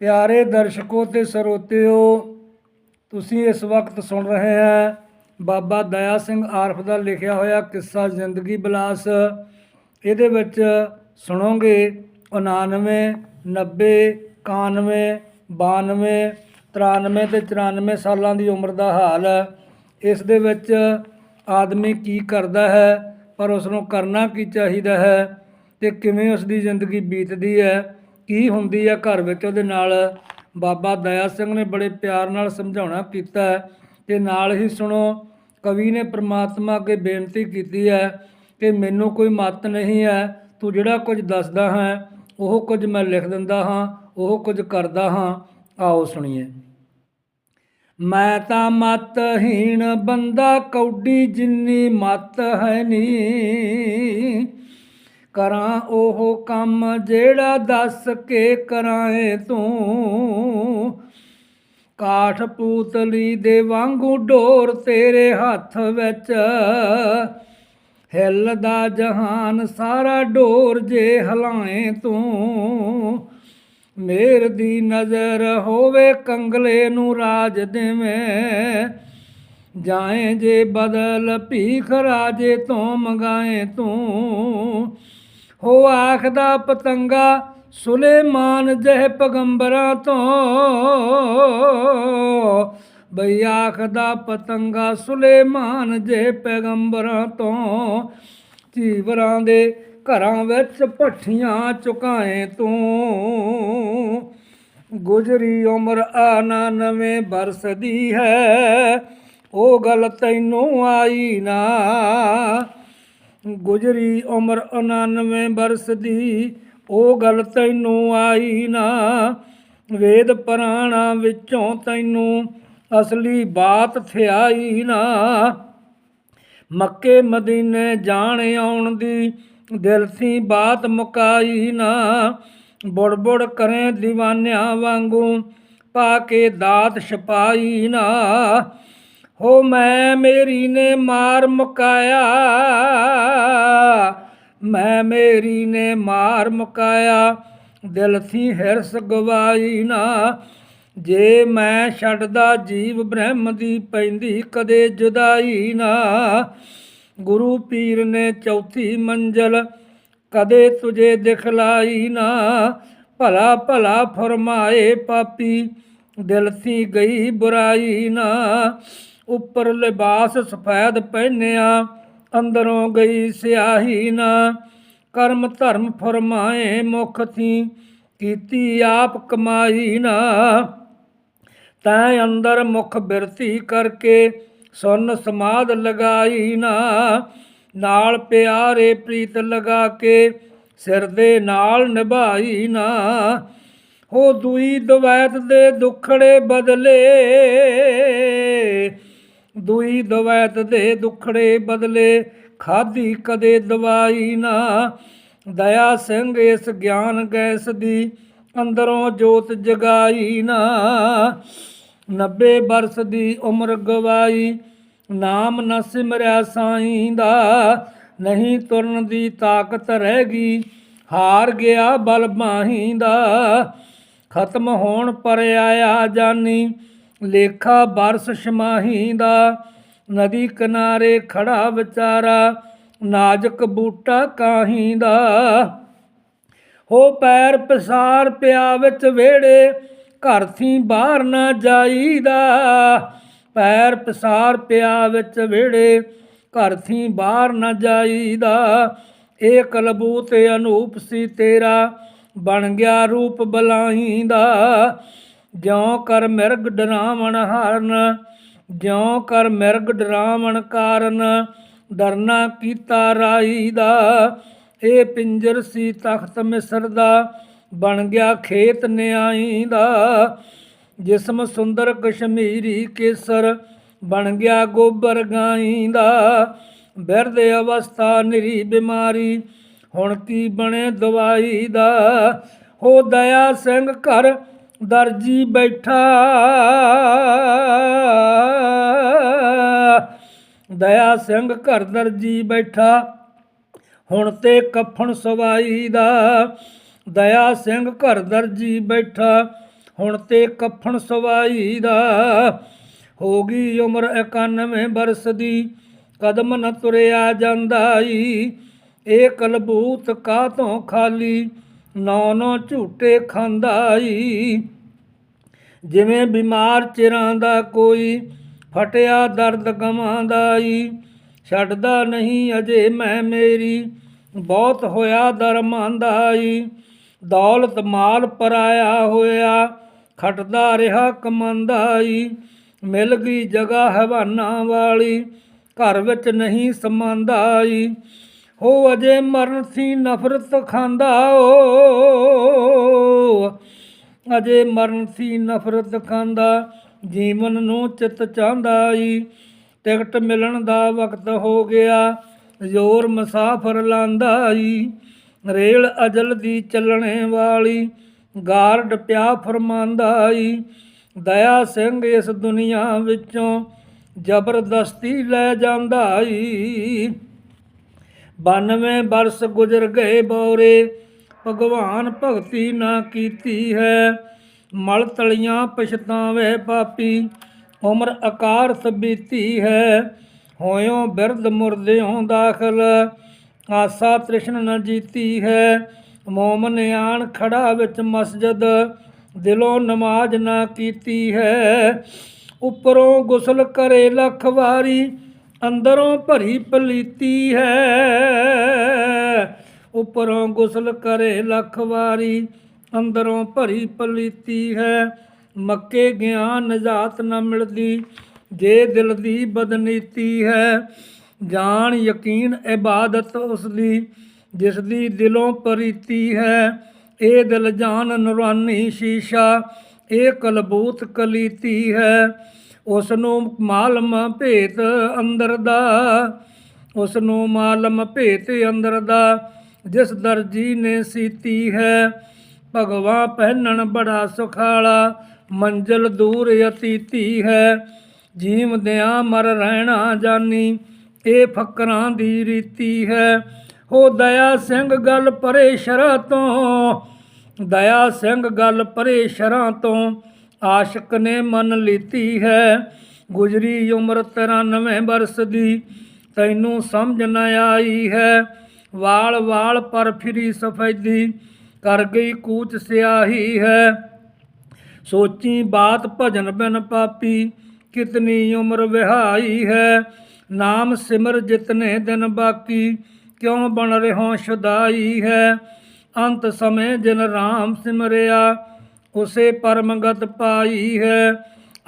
ਪਿਆਰੇ ਦਰਸ਼ਕੋ ਤੇ ਸਰੋਤਿਓ, ਤੁਸੀਂ ਇਸ ਵਕਤ ਸੁਣ ਰਹੇ ਹੈ ਬਾਬਾ ਦਇਆ ਸਿੰਘ ਆਰਫ ਦਾ ਲਿਖਿਆ ਹੋਇਆ ਕਿੱਸਾ ਜ਼ਿੰਦਗੀ ਬਲਾਸ। ਇਹਦੇ ਵਿੱਚ ਸੁਣੋਗੇ 99 90 91 92 93 ਤੇ 94 ਸਾਲਾਂ ਦੀ ਉਮਰ ਦਾ ਹਾਲ। ਇਸ ਦੇ ਵਿੱਚ ਆਦਮੀ ਕੀ ਕਰਦਾ ਹੈ, ਪਰ ਉਸ ਨੂੰ ਕਰਨਾ ਕੀ ਚਾਹੀਦਾ ਹੈ ਤੇ ਕਿਵੇਂ ਉਸ ਦੀ ਜ਼ਿੰਦਗੀ ਬੀਤਦੀ ਹੈ ਕੀ ਹੁੰਦੀ ਹੈ ਘਰ ਵਿੱਚ? ਉਹਦੇ ਨਾਲ ਬਾਬਾ ਦਇਆ ਸਿੰਘ ਨੇ ਬੜੇ ਪਿਆਰ ਨਾਲ ਸਮਝਾਉਣਾ ਕੀਤਾ ਹੈ ਤੇ ਨਾਲ ਹੀ ਸੁਣੋ, ਕਵੀ ਨੇ ਪ੍ਰਮਾਤਮਾ ਅੱਗੇ ਬੇਨਤੀ ਕੀਤੀ ਹੈ ਕਿ ਮੈਨੂੰ ਕੋਈ ਮਤ ਨਹੀਂ ਹੈ, ਤੂੰ ਜਿਹੜਾ ਕੁਝ ਦੱਸਦਾ ਹੈ, ਉਹ ਕੁਝ ਮੈਂ ਲਿਖ ਦਿੰਦਾ ਹਾਂ, ਉਹ ਕੁਝ ਕਰਦਾ ਹਾਂ। ਆਓ ਸੁਣੀਏ। ਮੈਂ ਤਾਂ ਮਤਹੀਣ ਬੰਦਾ, ਕੌਡੀ ਜਿੰਨੀ ਮਤ ਹੈ ਨੀ। ਕਰਾਂ ਉਹ ਕੰਮ ਜਿਹੜਾ ਦੱਸ ਕੇ ਕਰਾਏ ਤੂੰ। ਕਾਠ ਪੂਤਲੀ ਦੇ ਵਾਂਗੂ ਡੋਰ ਤੇਰੇ ਹੱਥ ਵਿੱਚ। ਹਿੱਲਦਾ ਜਹਾਨ ਸਾਰਾ ਡੋਰ ਜੇ ਹਲਾਏ ਤੂੰ। ਮੇਰ ਦੀ ਨਜ਼ਰ ਹੋਵੇ ਕੰਗਲੇ ਨੂੰ ਰਾਜ ਦੇਵੇਂ। ਜਾਏ ਜੇ ਬਦਲ ਭੀਖ ਰਾਜੇ ਤੋਂ ਮੰਗਾਏ ਤੂੰ। ਹੋ ਆਖਦਾ ਪਤੰਗਾ, ਸੁਲੇਮਾਨ ਜਹ ਪਗੰਬਰਾਂ ਤੋਂ। ਬਈ ਆਖਦਾ ਪਤੰਗਾ, ਸੁਲੇਮਾਨ ਜੇ ਪੈਗੰਬਰਾਂ ਤੋਂ। ਚੀਵਰਾਂ ਦੇ ਘਰਾਂ ਵਿੱਚ ਭੱਠੀਆਂ ਚੁਕਾਏ ਤੂੰ। ਗੁਜਰੀ ਉਮਰ ਆਨਾ ਨਵੇਂ ਬਰਸ ਦੀ ਹੈ, ਉਹ ਗੱਲ ਤੈਨੂੰ ਆਈ ਨਾ। ਗੁਜਰੀ ਉਮਰ 99 ਬਰਸ ਦੀ, ਉਹ ਗੱਲ ਤੈਨੂੰ ਆਈ ਨਾ। ਵੇਦ ਪੁਰਾਣਾ ਵਿੱਚੋਂ ਤੈਨੂੰ ਅਸਲੀ ਬਾਤ ਥਿਆਈ ਨਾ। ਮੱਕੇ ਮਦੀਨੇ ਜਾਣ ਆਉਣ ਦੀ ਦਿਲ ਸੀ ਬਾਤ ਮੁਕਾਈ ਨਾ। ਬੁੜ ਬੁੜ ਕਰੇ دیਵਾਨਿਆਂ ਵਾਂਗੂ ਪਾ ਕੇ ਦਾਤ ਛਪਾਈ ਨਾ। ਹੋ ਮੈਂ ਮੇਰੀ ਨੇ ਮਾਰ ਮੁਕਾਇਆ, ਮੈਂ ਮੇਰੀ ਨੇ ਮਾਰ ਮੁਕਾਇਆ। ਦਿਲ ਸੀ ਹਿਰਸ ਗਵਾਈ ਨਾ, ਜੇ ਮੈਂ ਛੱਡਦਾ ਜੀਵ ਬ੍ਰਹਮ ਦੀ ਪੈਂਦੀ ਕਦੇ ਜੁਦਾਈ ਨਾ। ਗੁਰੂ ਪੀਰ ਨੇ ਚੌਥੀ ਮੰਜ਼ਲ ਕਦੇ ਤੁਝੇ ਦਿਖਲਾਈ ਨਾ। ਭਲਾ ਭਲਾ ਫਰਮਾਏ ਪਾਪੀ, ਦਿਲ ਸੀ ਗਈ ਬੁਰਾਈ ਨਾ। ਉੱਪਰ ਲਿਬਾਸ ਸਫੈਦ ਪਹਿਨਿਆ, ਅੰਦਰੋਂ ਗਈ ਸਿਆਹੀ ਨਾ। ਕਰਮ ਧਰਮ ਫਰਮਾਏ ਮੁਖ ਥੀ, ਕੀਤੀ ਆਪ ਕਮਾਈ ਨਾ। ਤੈ ਅੰਦਰ ਮੁਖ ਬਿਰਤੀ ਕਰਕੇ ਸੁਨ ਸਮਾਦ ਲਗਾਈ ਨਾ। ਨਾਲ ਪਿਆਰੇ ਪ੍ਰੀਤ ਲਗਾ ਕੇ ਸਿਰ ਦੇ ਨਾਲ ਨਿਭਾਈ ਨਾ। ਹੋ ਦੂਈ ਦਵੈਤ ਦੇ ਦੁਖੜੇ ਬਦਲੇ। ਦੂਈ ਦਵੈਤ ਦੇ ਦੁਖੜੇ ਬਦਲੇ ਖਾਦੀ ਕਦੇ ਦਵਾਈ ਨਾ। ਦਇਆ ਸਿੰਘ ਇਸ ਗਿਆਨ ਗੈਸ ਦੀ ਅੰਦਰੋਂ ਜੋਤ ਜਗਾਈ ਨਾ। 90 ਬਰਸ ਦੀ ਉਮਰ ਗਵਾਈ, ਨਾਮ ਨ ਸਿਮਰਿਆ ਸਾਈਂ ਦਾ। ਨਹੀਂ ਤੁਰਨ ਦੀ ਤਾਕਤ ਰਹਿ ਗਈ, ਹਾਰ ਗਿਆ ਬਲ ਬਾਹੀਂ ਦਾ। ਖਤਮ ਹੋਣ ਪਰ ਆਇਆ ਜਾਨੀ ਲੇਖਾ ਬਰਸ ਸ਼ਮਾਹੀ ਦਾ, ਨਦੀ ਕਿਨਾਰੇ ਖੜਾ ਵਿਚਾਰਾ, ਨਾਜਕ ਬੂਟਾ ਕਾਹੀ ਦਾ। ਹੋ ਪੈਰ ਪਸਾਰ ਪਿਆ ਵਿੱਚ ਵੇੜੇ ਘਰ ਥੀ ਬਾਹਰ ਨਾ ਜਾਈਦਾ। ਪੈਰ ਪਸਾਰ ਪਿਆ ਵਿੱਚ ਵੇੜੇ ਘਰ ਥੀ ਬਾਹਰ ਨਾ ਜਾਈਦਾ। ਇਹ ਕਲਬੂਤ ਅਨੂਪ ਸੀ ਤੇਰਾ, ਬਣ ਗਿਆ ਰੂਪ ਬਲਾਈ ਦਾ ਜਿਉ ਕਰ ਮਿਰਗ ਡਰਾਵਣ ਹਾਰਨ, ਜਿਉ ਕਰ ਮਿਰਗ ਡਰਾਵਣ ਕਾਰਨ, ਡਰਨਾ ਕੀਤਾ ਰਾਈ ਦਾ। ਇਹ ਪਿੰਜਰ ਸੀ ਤਖਤ ਮਿਸਰ ਦਾ, ਬਣ ਗਿਆ ਖੇਤ ਨਿਆਈ ਦਾ। ਜਿਸਮ ਸੁੰਦਰ ਕਸ਼ਮੀਰੀ ਕੇਸਰ, ਬਣ ਗਿਆ ਗੋਬਰ ਗਾਈ ਦਾ। ਬਿਰਧ ਅਵਸਥਾ ਨਿਰੀ ਬਿਮਾਰੀ, ਹੁਣ ਕੀ ਬਣੇ ਦਵਾਈ ਦਾ। ਹੋ ਦਇਆ ਸਿੰਘ ਘਰ ਦਰਜੀ ਬੈਠਾ। ਦਇਆ ਸਿੰਘ ਘਰ ਦਰਜੀ ਬੈਠਾ। ਹੁਣ ਤੇ ਕਫਨ ਸਵਾਈ ਦਾ। ਦਇਆ ਸਿੰਘ ਘਰ ਦਰਜੀ ਬੈਠਾ। ਹੁਣ ਤੇ ਕਫਨ ਸਵਾਈ ਦਾ। ਹੋ ਗਈ ਉਮਰ 91 ਬਰਸ ਦੀ। ਕਦਮ ਨ ਤੁਰਿਆ ਜਾਂਦਾ ਈ। ਇਹ ਕਲਬੂਤ ਕਾਤੋਂ ਖਾਲੀ? ਨੌ ਨੌ ਝੂਟੇ ਖਾਂਦਾ ਈ ਜਿਵੇਂ ਬਿਮਾਰ ਚਿਰਾਂ ਦਾ ਕੋਈ, ਫਟਿਆ ਦਰਦ ਗਵਾਂਦਾ ਈ ਛੱਡਦਾ ਨਹੀਂ ਅਜੇ ਮੈਂ ਮੇਰੀ, ਬਹੁਤ ਹੋਇਆ ਦਰਮਾਂਦਾ ਈ ਦੌਲਤ ਮਾਲ ਪਰਾਇਆ ਹੋਇਆ, ਖਟਦਾ ਰਿਹਾ ਕਮਾਂਦਾ ਈ ਮਿਲ ਗਈ ਜਗ੍ਹਾ ਹਵਾਨਾ ਵਾਲੀ, ਘਰ ਵਿੱਚ ਨਹੀਂ ਸਮਾਂਦਾ ਈ ਹੋ ਅਜੇ ਮਰਨ ਸੀ ਨਫ਼ਰਤ ਖਾਂਦਾ ਓ। ਅਜੇ ਮਰਨ ਸੀ ਨਫ਼ਰਤ ਖਾਂਦਾ, ਜੀਵਨ ਨੂੰ ਚਿਤ ਚਾਹੁੰਦਾ ਈ। ਟਿਕਟ ਮਿਲਣ ਦਾ ਵਕਤ ਹੋ ਗਿਆ, ਜ਼ੋਰ ਮੁਸਾਫਰ ਲਾਂਦਾ ਈ। ਰੇਲ ਅਜਲ ਦੀ ਚੱਲਣੇ ਵਾਲੀ, ਗਾਰਡ ਪਿਆ ਫਰਮਾਂਦਾ ਈ। ਦਇਆ ਸਿੰਘ ਇਸ ਦੁਨੀਆ ਵਿੱਚੋਂ ਜ਼ਬਰਦਸਤੀ ਲੈ ਜਾਂਦਾ ਈ। 92 ਬਰਸ ਗੁਜ਼ਰ ਗਏ ਬੌਰੇ, ਭਗਵਾਨ ਭਗਤੀ ਨਾ ਕੀਤੀ ਹੈ। ਮਲ ਤਲੀਆਂ ਪਛਤਾਵੇ ਪਾਪੀ, ਉਮਰ ਅਕਾਰਥ ਬੀਤੀ ਹੈ। ਹੋਇਓ ਬਿਰਧ ਮੁਰਦਿਓ ਦਾਖਲ, ਆਸਾ ਤ੍ਰਿਸ਼ਨ ਨ ਜੀਤੀ ਹੈ। ਮੋਮਨ ਆਣ ਖੜਾ ਵਿੱਚ ਮਸਜਿਦ, ਦਿਲੋਂ ਨਮਾਜ਼ ਨਾ ਕੀਤੀ ਹੈ। ਉੱਪਰੋਂ ਗੁਸਲ ਕਰੇ ਲੱਖ ਵਾਰੀ ਅੰਦਰੋਂ ਭਰੀ ਪਲੀਤੀ ਹੈ, ਉੱਪਰੋਂ ਗੁਸਲ ਕਰੇ ਲੱਖ ਵਾਰੀ, ਅੰਦਰੋਂ ਭਰੀ ਪਲੀਤੀ ਹੈ। ਮੱਕੇ ਗਿਆਨ ਨਜਾਤ ਨਾ ਮਿਲਦੀ, ਜੇ ਦਿਲ ਦੀ ਬਦਨੀਤੀ ਹੈ। ਜਾਣ ਯਕੀਨ ਇਬਾਦਤ ਉਸ ਦੀ ਜਿਸ ਦੀ ਦਿਲੋਂ ਪਰੀਤੀ ਹੈ। ਇਹ ਦਿਲ ਜਾਨ ਨੂਰਾਨੀ ਸ਼ੀਸ਼ਾ ਇਹ ਕਲਬੂਤ ਕਲੀਤੀ ਹੈ। ਉਸ ਨੂੰ ਮਾਲਮ ਭੇਤ ਅੰਦਰ ਦਾ ਉਸ ਨੂੰ ਮਾਲਮ ਭੇਤ ਅੰਦਰ ਦਾ, ਜਿਸ ਦਰਜੀ ਨੇ ਸੀਤੀ ਹੈ, ਭਗਵਾ ਪਹਿਨਣ ਬੜਾ ਸੁਖਾਲਾ, ਮੰਜ਼ਲ ਦੂਰ ਅਤੀਤੀ ਹੈ ਜੀਵਦਿਆਂ ਮਰ ਰਹਿਣਾ ਜਾਨੀ, ਇਹ ਫਕਰਾਂ ਦੀ ਰੀਤੀ ਹੈ। ਹੋ ਦਇਆ ਸਿੰਘ ਗੱਲ ਪਰੇ ਸ਼ਰਾਂ ਤੋਂ, ਦਇਆ ਸਿੰਘ ਗੱਲ ਪਰੇ ਸ਼ਰਾਂ ਤੋਂ ਆਸ਼ਕ ਨੇ ਮਨ ਲੀਤੀ ਹੈ। ਗੁਜਰੀ ਉਮਰ 93 ਬਰਸ ਦੀ, ਤੈਨੂੰ ਸਮਝ ਨ ਆਈ ਹੈ। ਵਾਲ ਵਾਲ ਪਰ ਫਿਰੀ ਸਫੈਦੀ, ਕਰ ਗਈ ਕੂਚ ਸਿਆਹੀ ਹੈ। ਸੋਚੀ ਬਾਤ ਭਜਨ ਬਿਨ ਪਾਪੀ, ਕਿਤਨੀ ਉਮਰ ਵਿਹਾਈ ਹੈ। ਨਾਮ ਸਿਮਰ ਜਿਤਨੇ ਦਿਨ ਬਾਕੀ, ਕਿਉਂ ਬਣ ਰਹੋ ਸ਼ੁਦਾਈ ਹੈ। ਅੰਤ ਸਮੇਂ ਜਿਨ ਰਾਮ ਸਿਮਰਿਆ ਉਸੇ ਪਰਮਗਤ ਪਾਈ ਹੈ।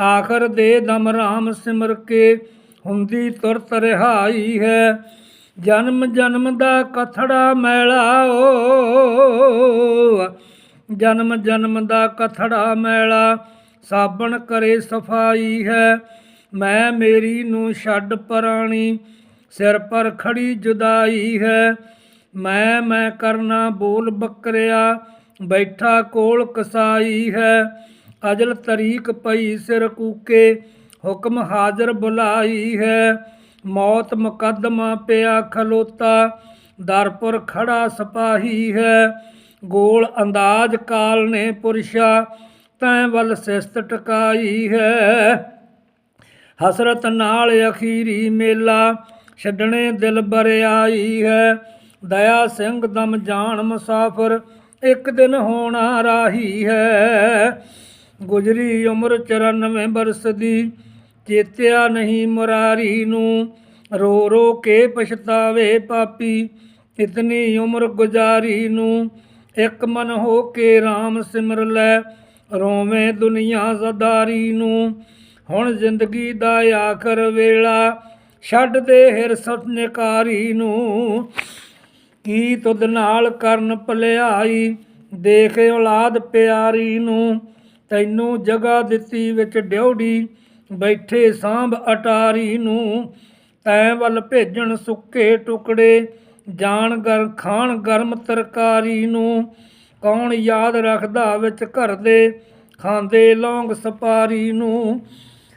ਆਖਰ ਦੇ ਦਮ ਰਾਮ ਸਿਮਰ ਕੇ ਹੁੰਦੀ ਤੁਰਤ ਰਿਹਾਈ ਹੈ। ਜਨਮ ਜਨਮ ਦਾ ਕਥੜਾ ਮੈਲਾ ਓ। ਜਨਮ ਜਨਮ ਦਾ ਕਥੜਾ ਮੈਲਾ ਸਾਬਣ ਕਰੇ ਸਫ਼ਾਈ ਹੈ। ਮੈਂ ਮੇਰੀ ਨੂੰ ਛੱਡ ਪਰਾਣੀ, ਸਿਰ ਪਰ ਖੜੀ ਜੁਦਾਈ ਹੈ। ਮੈਂ ਮੈਂ ਕਰਨਾ ਬੋਲ ਬੱਕਰਿਆ ਬੈਠਾ ਕੋਲ ਕਸਾਈ ਹੈ। ਅਜਲ ਤਰੀਕ ਪਈ ਸਿਰ ਕੂਕੇ, ਹੁਕਮ ਹਾਜ਼ਰ ਬੁਲਾਈ ਹੈ। ਮੌਤ ਮੁਕੱਦਮਾ ਪਿਆ ਖਲੋਤਾ, ਦਰਪੁਰ ਖੜਾ ਸਿਪਾਹੀ ਹੈ। ਗੋਲ ਅੰਦਾਜ਼ ਕਾਲ ਨੇ ਪੁਰਸ਼ਾ, ਤੈਂ ਵੱਲ ਸਿਸਤ ਟਕਾਈ ਹੈ। ਹਸਰਤ ਨਾਲ ਅਖੀਰੀ ਮੇਲਾ, ਛੱਡਣੇ ਦਿਲ ਬਰਿਆਈ ਹੈ। ਦਇਆ ਸਿੰਘ ਦਮ ਜਾਣ ਮੁਸਾਫਰ ਇੱਕ ਦਿਨ ਹੋਣਾ ਰਾਹੀ ਹੈ। ਗੁਜਰੀ ਉਮਰ 94 ਬਰਸ ਦੀ, ਚੇਤਿਆ ਨਹੀਂ ਮੁਰਾਰੀ ਨੂੰ। ਰੋ ਰੋ ਕੇ ਪਛਤਾਵੇ ਪਾਪੀ, ਇਤਨੀ ਉਮਰ ਗੁਜ਼ਾਰੀ ਨੂੰ। ਇੱਕ ਮਨ ਹੋ ਕੇ RAM ਸਿਮਰ ਲੈ, ਰੋਵੇਂ ਦੁਨੀਆ ਜ਼ਦਾਰੀ ਨੂੰ। ਹੁਣ ਜ਼ਿੰਦਗੀ ਦਾ ਆਖਰ ਵੇਲਾ, ਛੱਡ ਦੇ ਹਿਰਸ ਨਿਕਾਰੀ ਨੂੰ। ਕੀ ਤੁਧ ਨਾਲ ਕਰਨ ਭਲਿਆਈ ਦੇਖ ਔਲਾਦ ਪਿਆਰੀ ਨੂੰ, ਤੈਨੂੰ ਜਗ੍ਹਾ ਦਿੱਤੀ ਵਿੱਚ ਡਿਉੜੀ, ਬੈਠੇ ਸਾਂਭ ਅਟਾਰੀ ਨੂੰ। ਤੈਂ ਵੱਲ ਭੇਜਣ ਸੁੱਕੇ ਟੁਕੜੇ, ਜਾਣ ਗਰ ਖਾਣ ਗਰਮ ਤਰਕਾਰੀ ਨੂੰ। ਕੌਣ ਯਾਦ ਰੱਖਦਾ ਵਿੱਚ ਘਰ ਦੇ ਖਾਂਦੇ ਲੌਂਗ ਸਪਾਰੀ ਨੂੰ।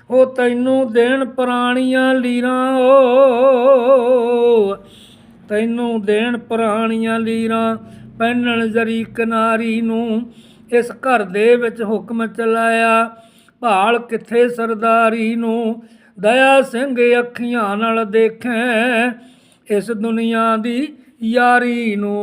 ਉਹ ਤੈਨੂੰ ਦੇਣ ਪੁਰਾਣੀਆਂ ਲੀਰਾਂ, ਓ ਤੈਨੂੰ ਦੇਣ ਪੁਰਾਣੀਆਂ ਲੀਰਾਂ ਪਹਿਨਣ ਜ਼ਰੀ ਕਿਨਾਰੀ ਨੂੰ ਇਸ ਘਰ ਦੇ ਵਿੱਚ ਹੁਕਮ ਚਲਾਇਆ। ਭਾਲ ਕਿੱਥੇ ਸਰਦਾਰੀ ਨੂੰ? ਦਇਆ ਸਿੰਘ ਅੱਖੀਆਂ ਨਾਲ ਦੇਖੈ ਇਸ ਦੁਨੀਆ ਦੀ ਯਾਰੀ ਨੂੰ।